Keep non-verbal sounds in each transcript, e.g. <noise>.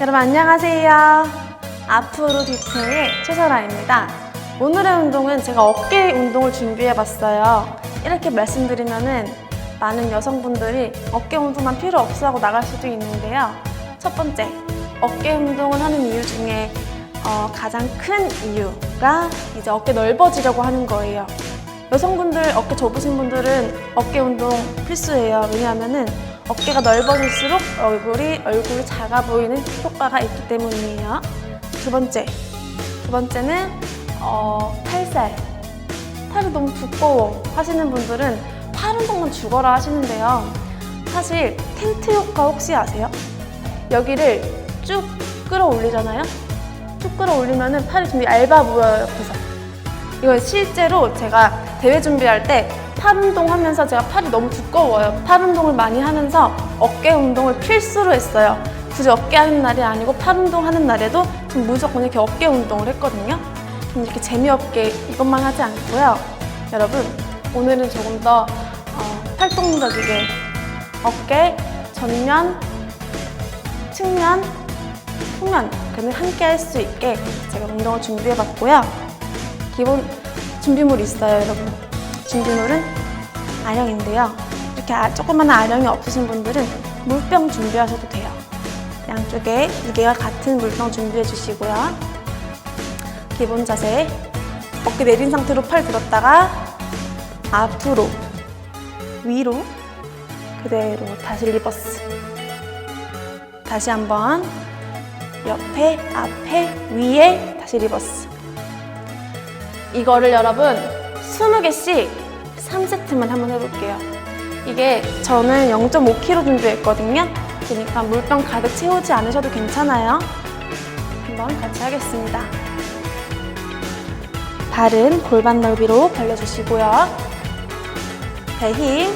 여러분 안녕하세요. 앞으로 디테의 최설아입니다. 오늘의 운동은 제가 어깨 운동을 준비해봤어요. 이렇게 말씀드리면은 많은 여성분들이 어깨 운동만 필요 없어 하고 나갈 수도 있는데요. 첫 번째, 어깨 운동을 하는 이유 중에 어, 가장 큰 이유가 이제 어깨 넓어지려고 하는 거예요. 여성분들 어깨 좁으신 분들은 어깨 운동 필수예요. 왜냐하면은 어깨가 넓어질수록 얼굴이 얼굴이 작아 보이는 효과가 있기 때문이에요. 두 번째, 두 번째는 어, 팔살. 팔이 너무 두꺼워 하시는 분들은 팔 운동만 죽어라 하시는데요. 사실 텐트 효과 혹시 아세요? 여기를 쭉 끌어올리잖아요. 쭉 끌어올리면은 팔이 좀 얇아 보여요 옆에서. 이건 실제로 제가 대회 준비할 때 팔 운동하면서 제가 팔이 너무 두꺼워요. 팔 운동을 많이 하면서 어깨 운동을 필수로 했어요. 굳이 어깨 하는 날이 아니고 팔 운동하는 날에도 좀 무조건 이렇게 어깨 운동을 했거든요. 좀 이렇게 재미없게 이것만 하지 않고요. 여러분 오늘은 조금 더 어, 활동적이게 어깨, 전면, 측면, 후면 그는 함께 할 수 있게 제가 운동을 준비해봤고요. 기본 준비물이 있어요, 여러분. 준비물은 아령인데요. 이렇게 아- 조그마한 아령이 없으신 분들은 물병 준비하셔도 돼요. 양쪽에 무게가 같은 물병 준비해 주시고요. 기본 자세. 어깨 내린 상태로 팔 들었다가 앞으로, 위로, 그대로 다시 리버스. 다시 한번 옆에, 앞에, 위에 다시 리버스. 이거를 여러분 20개씩 3세트만 한번 해볼게요. 이게 저는 0.5kg 준비했거든요. 그러니까 물병 가득 채우지 않으셔도 괜찮아요. 한번 같이 하겠습니다. 발은 골반 넓이로 벌려주시고요. 배 힘.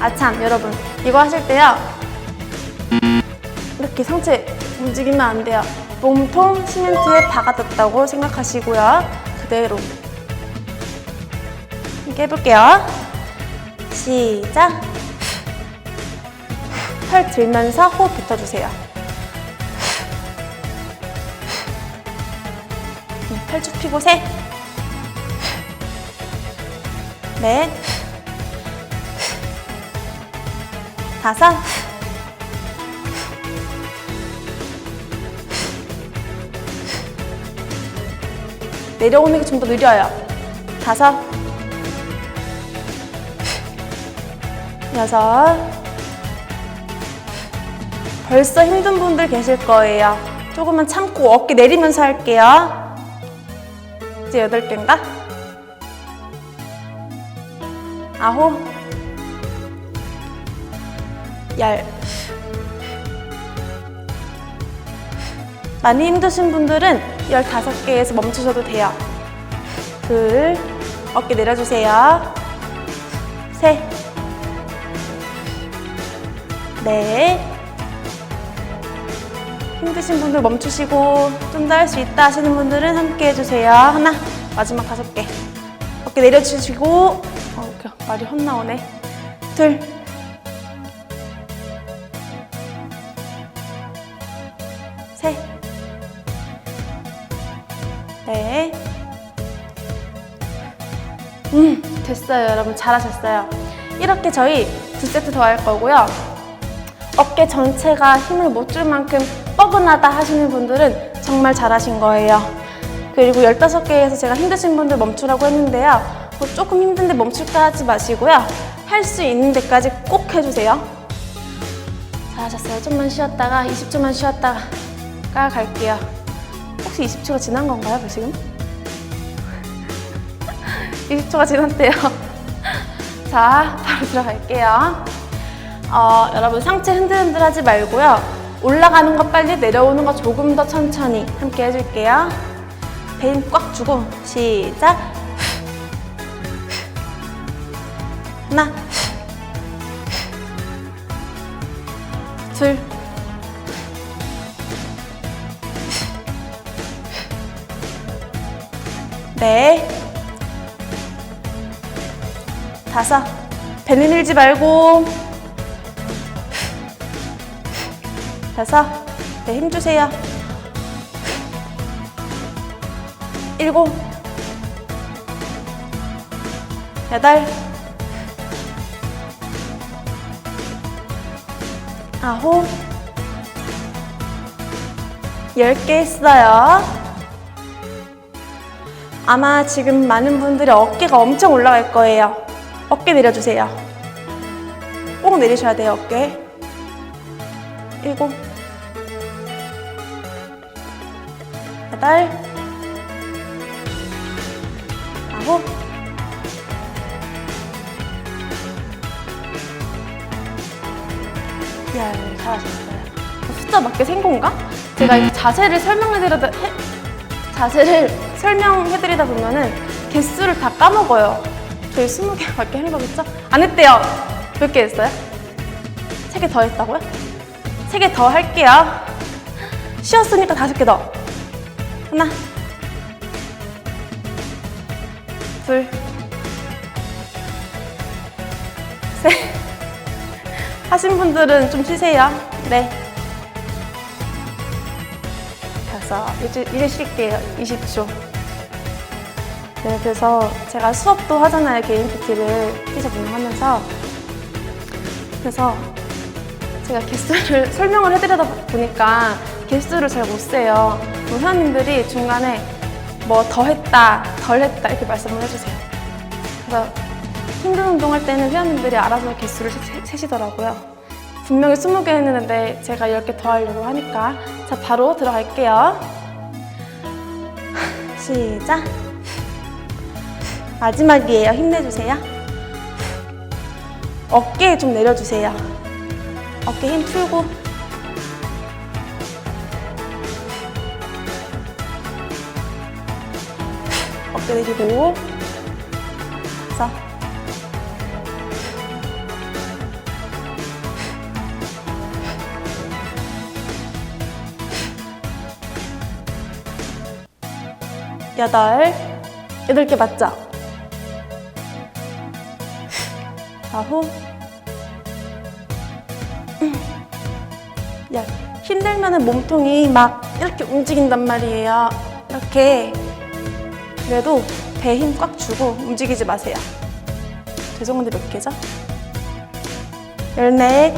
아참, 여러분. 이거 하실 때요. 이렇게 상체 움직이면 안 돼요. 몸통 시멘트에 박아뒀다고 생각하시고요. 그대로. 이렇게 해볼게요. 시작. 팔 들면서 호흡 뱉어주세요. 팔쭉 펴고 셋. 넷. 다섯. 내려오는 게 좀 더 느려요. 다섯, 여섯. 벌써 힘든 분들 계실 거예요. 조금만 참고 어깨 내리면서 할게요. 이제 여덟 개인가? 아홉, 열. 많이 힘드신 분들은 15개에서 멈추셔도 돼요. 둘, 어깨 내려주세요. 셋, 넷. 힘드신 분들 멈추시고 좀 더 할 수 있다 하시는 분들은 함께 해주세요. 하나, 마지막 다섯 개. 어깨 내려주시고, 어, 그 말이 헛나오네. 둘, 셋, 네. 음, 됐어요. 여러분. 잘하셨어요. 이렇게 저희 두 세트 더 할 거고요. 어깨 전체가 힘을 못 줄 만큼 뻐근하다 하시는 분들은 정말 잘하신 거예요. 그리고 15개에서 제가 힘드신 분들 멈추라고 했는데요. 뭐 조금 힘든데 멈출까 하지 마시고요. 할 수 있는 데까지 꼭 해주세요. 잘하셨어요. 좀만 쉬었다가 20초만 쉬었다가 까 갈게요. 혹시 20초가 지난 건가요, 지금? <laughs> 20초가 지났대요. <laughs> 자, 바로 들어갈게요. 어, 여러분 상체 흔들흔들 하지 말고요. 올라가는 거 빨리 내려오는 거 조금 더 천천히 함께 해줄게요. 배 힘 꽉 주고 시작. 하나, 둘, 넷, 다섯. 배는 밀지 말고. 여섯. 배힘 주세요. 일곱, 여덟, 아홉, 열개 했어요. 아마 지금 많은 분들이 어깨가 엄청 올라갈 거예요. 어깨 내려주세요. 꼭 내리셔야 돼요, 어깨. 일곱, 여덟, 아홉, 열, 잘하셨어요. 숫자 맞게 센 건가? 제가 이 자세를 설명해드리다, 해- 자세를 설명해드리다 보면은 개수를 다 까먹어요. 저희 20개 밖에 한 거겠죠? 안 했대요. 몇 개 했어요? 세개더 했다고요? 세개더 할게요. 쉬었으니까 다섯 개 더. 하나, 둘, 셋. 하신 분들은 좀 쉬세요. 네. 다섯. 이제, 이제 쉴게요. 20초. 네, 그래서 제가 수업도 하잖아요. 개인 PT를 피자 운영하면서. 그래서 제가 개수를 <laughs> 설명을 해드리다 보니까 개수를 잘 못 세요. 뭐 회원님들이 중간에 뭐 더 했다, 덜 했다 이렇게 말씀을 해주세요. 그래서 힘든 운동할 때는 회원님들이 알아서 개수를 세- 세시더라고요. 분명히 20개 했는데 제가 10개 더 하려고 하니까 자 바로 들어갈게요. <laughs> 시작. 마지막이에요. 힘내주세요. 어깨 좀 내려주세요. 어깨 힘 풀고. 어깨 내리고. 자. 여덟. 여덟 개 맞죠? 아홉. 야, 힘들면 은 몸통이 막 이렇게 움직인단 말이에요. 이렇게. 그래도 배 힘 꽉 주고 움직이지 마세요. 죄송한데 몇 개죠? 열네.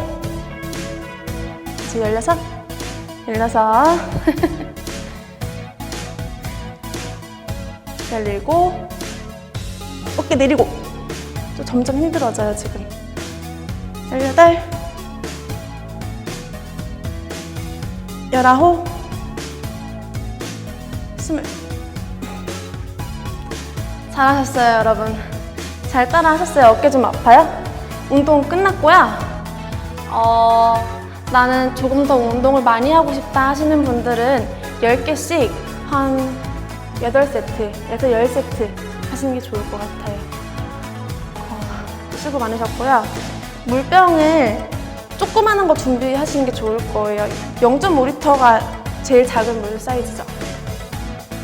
이제 열여섯. 열여섯. <laughs> 열일곱. 어깨 내리고. 또 점점 힘들어져요, 지금. 열여덟. 열아홉. 스물. 잘하셨어요, 여러분. 잘 따라 하셨어요. 어깨 좀 아파요? 운동 끝났고요. 어, 나는 조금 더 운동을 많이 하고 싶다 하시는 분들은 10개씩 한 8세트에서 10세트 하시는 게 좋을 것 같아요. 어, 수고 많으셨고요. 물병을 조그마한 거 준비하시는 게 좋을 거예요. 0.5리터가 제일 작은 물 사이즈죠.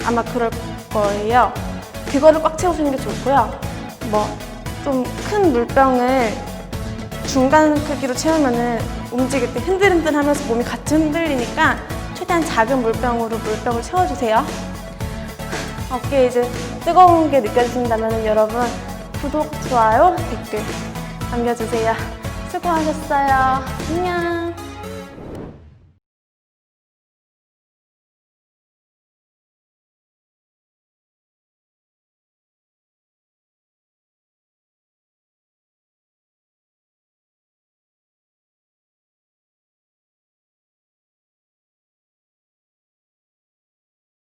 아마 그럴 거예요. 그거를 꽉 채우시는 게 좋고요. 뭐 좀 큰 물병을 중간 크기로 채우면은 움직일 때 흔들흔들하면서 몸이 같이 흔들리니까 최대한 작은 물병으로 물병을 채워주세요. 어깨에 이제 뜨거운 게 느껴지신다면 여러분 구독, 좋아요, 댓글 남겨주세요. 수고하셨어요. 안녕.